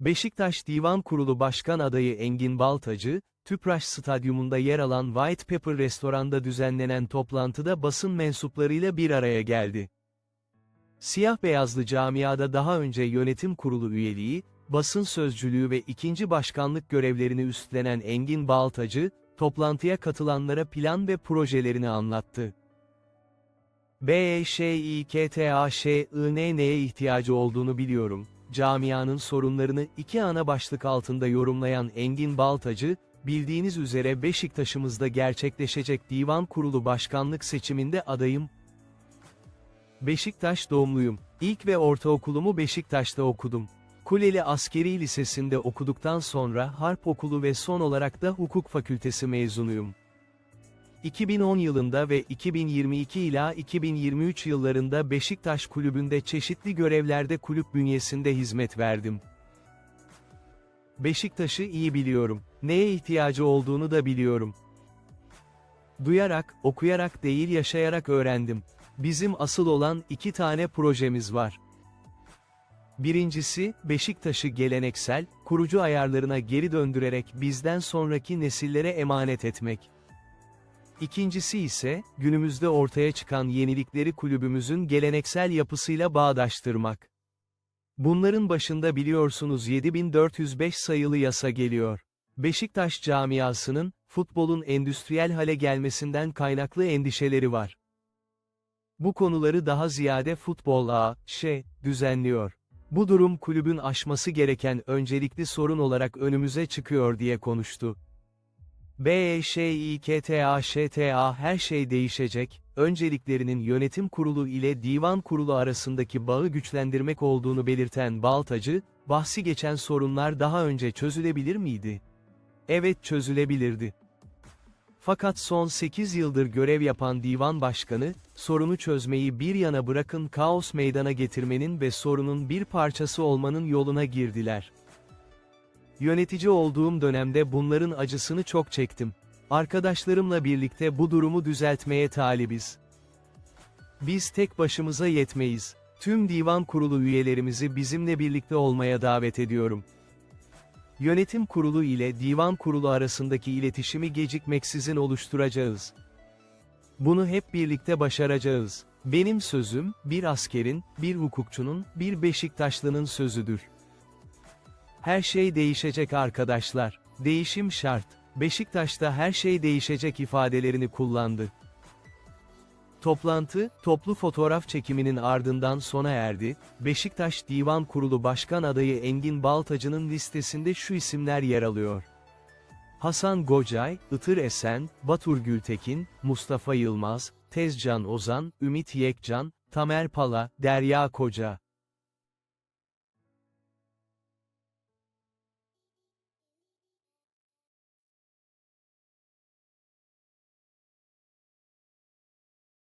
Beşiktaş Divan Kurulu Başkan adayı Engin Baltacı, Tüpraş Stadyumunda yer alan White Pepper restoranda düzenlenen toplantıda basın mensuplarıyla bir araya geldi. Siyah beyazlı camiada daha önce yönetim kurulu üyeliği, basın sözcülüğü ve ikinci başkanlık görevlerini üstlenen Engin Baltacı, toplantıya katılanlara plan ve projelerini anlattı. BEŞİKTAŞINN'ye ihtiyacı olduğunu biliyorum. Camianın sorunlarını iki ana başlık altında yorumlayan Engin Baltacı, bildiğiniz üzere Beşiktaş'ımızda gerçekleşecek Divan Kurulu Başkanlık seçiminde adayım. Beşiktaş doğumluyum. İlk ve ortaokulumu Beşiktaş'ta okudum. Kuleli Askeri Lisesi'nde okuduktan sonra Harp Okulu ve son olarak da Hukuk Fakültesi mezunuyum. 2010 yılında ve 2022 ila 2023 yıllarında Beşiktaş Kulübü'nde çeşitli görevlerde kulüp bünyesinde hizmet verdim. Beşiktaş'ı iyi biliyorum. Neye ihtiyacı olduğunu da biliyorum. Duyarak, okuyarak değil yaşayarak öğrendim. Bizim asıl olan iki tane projemiz var. Birincisi, Beşiktaş'ı geleneksel, kurucu ayarlarına geri döndürerek bizden sonraki nesillere emanet etmek. İkincisi ise, günümüzde ortaya çıkan yenilikleri kulübümüzün geleneksel yapısıyla bağdaştırmak. Bunların başında biliyorsunuz 7405 sayılı yasa geliyor. Beşiktaş camiasının, futbolun endüstriyel hale gelmesinden kaynaklı endişeleri var. Bu konuları daha ziyade futbol A, şey, düzenliyor. Bu durum kulübün aşması gereken öncelikli sorun olarak önümüze çıkıyor diye konuştu. BEŞİKTAŞTA her şey değişecek, önceliklerinin yönetim kurulu ile divan kurulu arasındaki bağı güçlendirmek olduğunu belirten Baltacı, bahsi geçen sorunlar daha önce çözülebilir miydi? Evet çözülebilirdi. Fakat son 8 yıldır görev yapan divan başkanı, sorunu çözmeyi bir yana bırakın kaos meydana getirmenin ve sorunun bir parçası olmanın yoluna girdiler. Yönetici olduğum dönemde bunların acısını çok çektim. Arkadaşlarımla birlikte bu durumu düzeltmeye talibiz. Biz tek başımıza yetmeyiz. Tüm divan kurulu üyelerimizi bizimle birlikte olmaya davet ediyorum. Yönetim kurulu ile divan kurulu arasındaki iletişimi gecikmeksizin oluşturacağız. Bunu hep birlikte başaracağız. Benim sözüm, bir askerin, bir hukukçunun, bir Beşiktaşlı'nın sözüdür. Her şey değişecek arkadaşlar. Değişim şart. Beşiktaş'ta her şey değişecek ifadelerini kullandı. Toplantı, toplu fotoğraf çekiminin ardından sona erdi. Beşiktaş Divan Kurulu Başkan adayı Engin Baltacı'nın listesinde şu isimler yer alıyor. Hasan Gocay, Itır Esen, Batur Gültekin, Mustafa Yılmaz, Tezcan Ozan, Ümit Yekcan, Tamer Pala, Derya Koca.